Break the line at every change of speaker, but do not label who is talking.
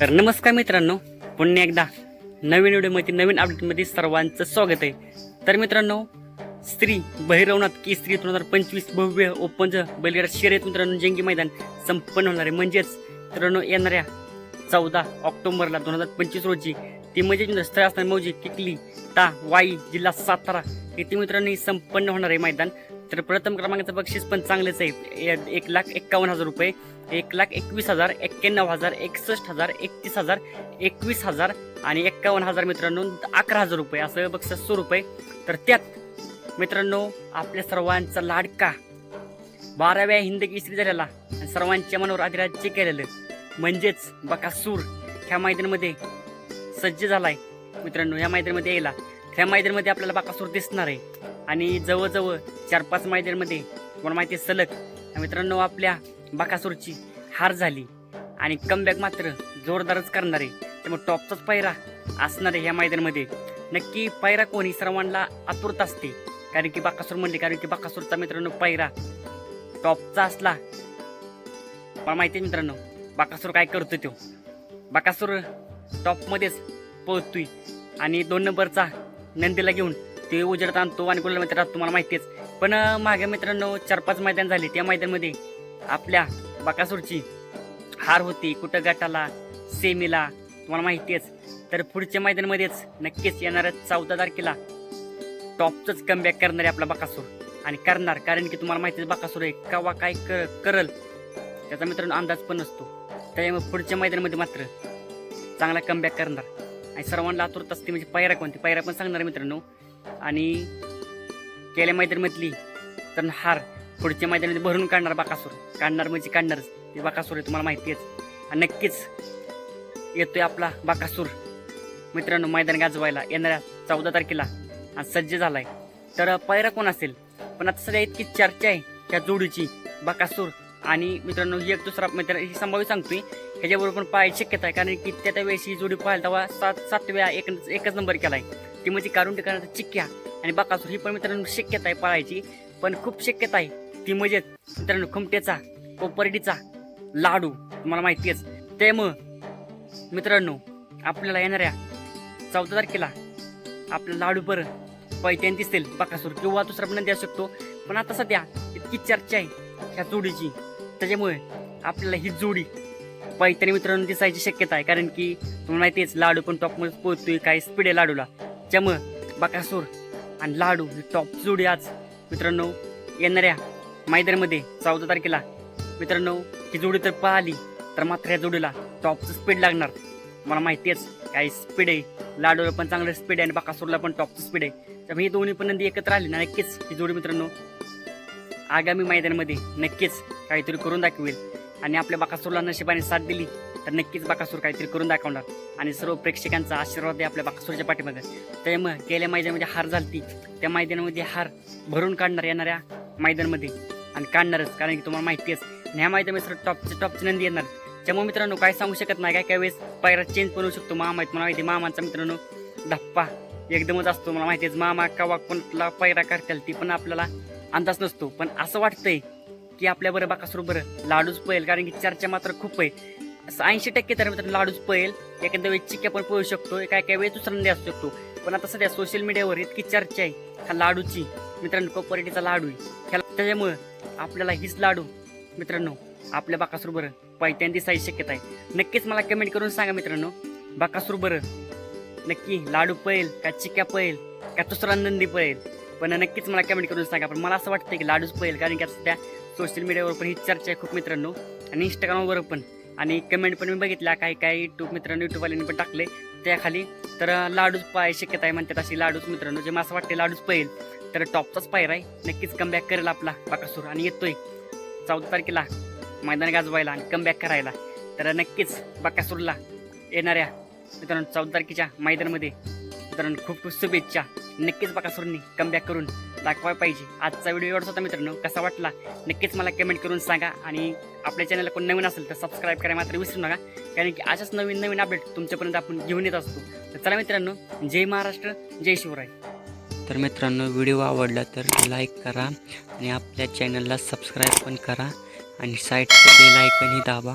तर नमस्कार मित्रांनो पुन्हा एकदा नवीन व्हिडिओमध्ये नवीन अपडेटमध्ये सर्वांचं स्वागत आहे. तर मित्रांनो स्त्री बहिरवनात की स्त्री दोन हजार पंचवीस भव्य ओपनचं बैलगाडा शर्यत मित्रांनो जंगी मैदान संपन्न होणार आहे. म्हणजेच मित्रांनो येणाऱ्या चौदा ऑक्टोबरला दोन हजार पंचवीस रोजी ती म्हणजे स्थळ असणार मौजी किकली ता वाई जिल्हा सातारा. येथे मित्रांनो संपन्न होणार आहे मैदान. तर प्रथम क्रमांकाचं बक्षीस पण चांगलंच आहे. ए- एक लाख एक्कावन्न हजार रुपये एक लाख एकवीस हजार एक्क्याण्णव हजार एकसष्ट हजार एकतीस हजार एकवीस हजार आणि एक्कावन्न हजार मित्रांनो अकरा हजार रुपये असं बक्षीस स्वरूप आहे. तर त्यात मित्रांनो आपल्या सर्वांचा लाडका बाराव्या हिंद केसरी झालेला आणि सर्वांच्या मनावर अधिराज्य केलेलं म्हणजेच बकासूर ह्या मैदानामध्ये सज्ज झालाय. मित्रांनो ह्या मैदानामध्ये यायला. ह्या मैदानामध्ये आपल्याला बकासूर दिसणार आहे. आणि जवळजवळ चार पाच मैदानमध्ये तुम्हाला माहिती आहे सलग. मित्रांनो आपल्या बकासूरची हार झाली. आणि कमबॅक मात्र जोरदारच करणार. आहे त्यामुळे टॉपचाच पायरा असणार आहे ह्या मैदानामध्ये. नक्की पायरा कोणी? सर्वांना आतुरता असते. कारण की बाकासूर म्हणले कारण की बाकासूरचा मित्रांनो पायरा टॉपचा असला. मला माहिती आहे मित्रांनो बाकासूर काय करतो तो? बाकासूर टॉपमध्येच पोहोचतोय आणि दोन नंबरचा नंदीला घेऊन ते उजेडात आणतो आणि गुलाल मित्रात तुम्हाला माहितीच. पण माझ्या मागे मित्रांनो चार पाच मैदान झाले. त्या मैदानमध्ये आपल्या बकासूरची हार होती. कुठं गटाला सेमीला तुम्हाला माहितीच तर पुढच्या मैदानमध्येच नक्कीच येणाऱ्या चौदा तारखेला टॉपचंच कमबॅक करणार आहे आपला बकासूर. आणि करणार कारण की तुम्हाला माहितीच बकासूर आहे कवा काय कर करल त्याचा मित्रांनो अंदाज पण नसतो. त्याच्यामुळे पुढच्या मैदानामध्ये मात्र चांगला कमबॅक करणार. आणि सर्वांना आतुरत असते म्हणजे पायरा कोणती पायरा पण सांगणार मित्रांनो. आणि केल्या मैदानामधली. तर हार पुढच्या मैदानामध्ये भरून काढणार बाकासूर. काढणार म्हणजे काढणारच. ते बाकासूर आहे तुम्हाला माहिती आहेच. आणि नक्कीच येतोय आपला बाकासूर. मित्रांनो मैदान गाजवायला येणाऱ्या चौदा तारखेला आणि सज्ज झालाय. तर पायरा कोण असेल? पण आता सध्या इतकी चर्चा आहे त्या जोडीची बाकासूर. आणि मित्रांनो ही एक दुसरा मित्र ही संभाव्य सांगतोय. ह्याच्याबरोबर पण पाहायची शक्यता आहे. कारण की त्या त्या वेळेस ही जोडी पाहायला तेव्हा सात सात वेळा एक एकच नंबर केलाय. ती म्हणजे काढून ठिकाणाचा चिक्क्या. आणि बकासूर ही पण मित्रांनो शक्यता आहे पाळायची. पण खूप शक्यता आहे. ती म्हणजे मित्रांनो खुमटेचा कोपर्डीचा लाडू तुम्हाला माहिती आहेच. त्यामुळं मित्रांनो आपल्याला येणाऱ्या चौदा तारखेला आपलं लाडू बरं पैत्यान दिसतील बकासूर किंवा दुसरा पण देऊ शकतो. पण आता सध्या इतकी चर्चा आहे ह्या जोडीची. त्याच्यामुळे आपल्याला ही जोडी पैत्याने मित्रांनो दिसायची शक्यता आहे. कारण की तुम्हाला माहिती लाडू पण टॉपमध्ये पोहोचतोय काही स्पीड आहे लाडूला. त्यामुळं बकासूर आणि लाडू ही टॉप जोडी आज. मित्रांनो येणाऱ्या मैदानामध्ये चौदा तारखेला मित्रांनो ही जोडी तर पाहिली तर मात्र या जोडीला टॉपचं स्पीड लागणार. मला माहिती आहे काही स्पीड आहे. लाडूला पण चांगलं स्पीड आहे आणि बाकासूरला पण टॉपचं स्पीड आहे. त्यामुळे ही दोन्ही पण नंदी एकत्र आली ना नक्कीच ही जोडी मित्रांनो आगामी मैदानामध्ये नक्कीच काहीतरी करून दाखवेल. आणि आपल्या बाकासूरला नशिबाने साथ दिली. तर नक्कीच बाकासूर काहीतरी करून दाखवणार आणि सर्व प्रेक्षकांचा आशीर्वाद आहे आपल्या बाकासूरच्या पाठीमागं. ते मग गेल्या मैदानामध्ये हार झालती. त्या मैदानामध्ये हार भरून काढणार येणाऱ्या मैदानामध्ये. आणि काढणारच कारण की तुम्हाला माहिती आहे आणि ह्या मैदानामध्ये सर टॉपचे टॉपची नंदी येणार. त्यामुळे मित्रांनो काय सांगू शकत नाही. काय काय वेळेस पायरा चेंज पण होऊ शकतो. मामा आहेत मला माहिती आहे, मामांचा मित्रांनो धप्पा एकदमच असतो. मला माहिती आहे मामा कवा कोणला पायरा करता ती पण आपल्याला अंदाज नसतो. पण असं वाटतंय की आपल्या बरं बाकासूर बरं. लाडूच पळेल कारण की चर्चा मात्र खूप आहे. असं ऐंशी टक्के तर मित्रांनो लाडूच पळेल. एखाद्या वेळेस चिक्या पण पळू शकतो. काय काय वेळेस दुसरा नंदी असू शकतो पण आता सध्या सोशल मीडियावर इतकी चर्चा आहे. ह्या लाडूची. मित्रांनो कोपरेटीचा लाडू आहे. त्याच्यामुळं आपल्याला हीच लाडू मित्रांनो आपल्या बाकासूर बरं. पैत्यान दिसायची शक्यता आहे. नक्कीच मला कमेंट करून सांगा मित्रांनो बाकासूर बरं. नक्की लाडू पळेल का चिक्या पळेल का दुसरा नंदी पळेल? पण नक्कीच मला कमेंट करून सांगा. पण मला असं वाटतं की लाडूच पळेल. कारण की आता सध्या सोशल मीडियावर पण ही चर्चा आहे खूप मित्रांनो. आणि इंस्टाग्रामवर पण. आणि कमेंट पण मी बघितल्या काही काही युट्यूब मित्रांनो युट्यूबवाल्यांनी पण टाकले. त्याखाली तर लाडूच पाय शक्यता आहे म्हणतात अशी लाडूच मित्रांनो. जे मला असं वाटते लाडूच पळेल. तर टॉपचाच पायर आहे नक्कीच कमबॅक करेल आपला बाकासूर. आणि येतोय. चौदा तारखेला मैदान गाजवायला आणि कमबॅक करायला. तर नक्कीच बाकासूरला येणाऱ्या मित्रांनो चौदा तारखेच्या मैदानामध्ये मित्रांनो खूप खूप शुभेच्छा. नक्कीच बाकासूरनी कमबॅक करून दाखवायला पाहिजे. आजचा व्हिडिओ एवढाच होता मित्रांनो. कसा वाटला? नक्कीच मला कमेंट करून सांगा. आणि आपल्या चॅनलला कोण नवीन असेल तर सबस्क्राईब करायला मात्र विसरू नका. कारण की अशाच नवीन नवीन अपडेट तुमच्यापर्यंत आपण घेऊन येत असतो. तर चला मित्रांनो जय महाराष्ट्र जय शिवराय. तर मित्रांनो व्हिडिओ आवडला तर लाईक करा आणि आपल्या चॅनलला सबस्क्राईब पण करा. आणि साईडचं बेल आयकनही दाबा.